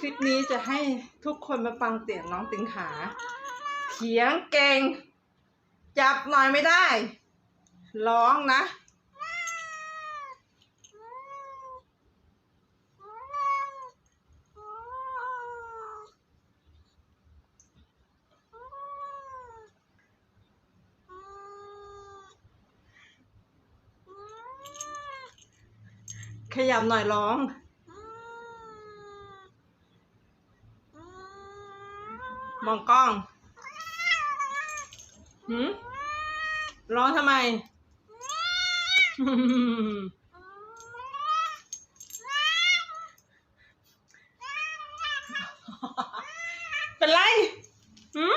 คลิปนี้จะให้ทุกคนมาฟังเสียงน้องติงขาเถียงเก่ง จับหน่อยไม่ได้ ร้องนะ ขยับหน่อยร้อง มองกล้องหืมร้องทำไม เป็นไรหืม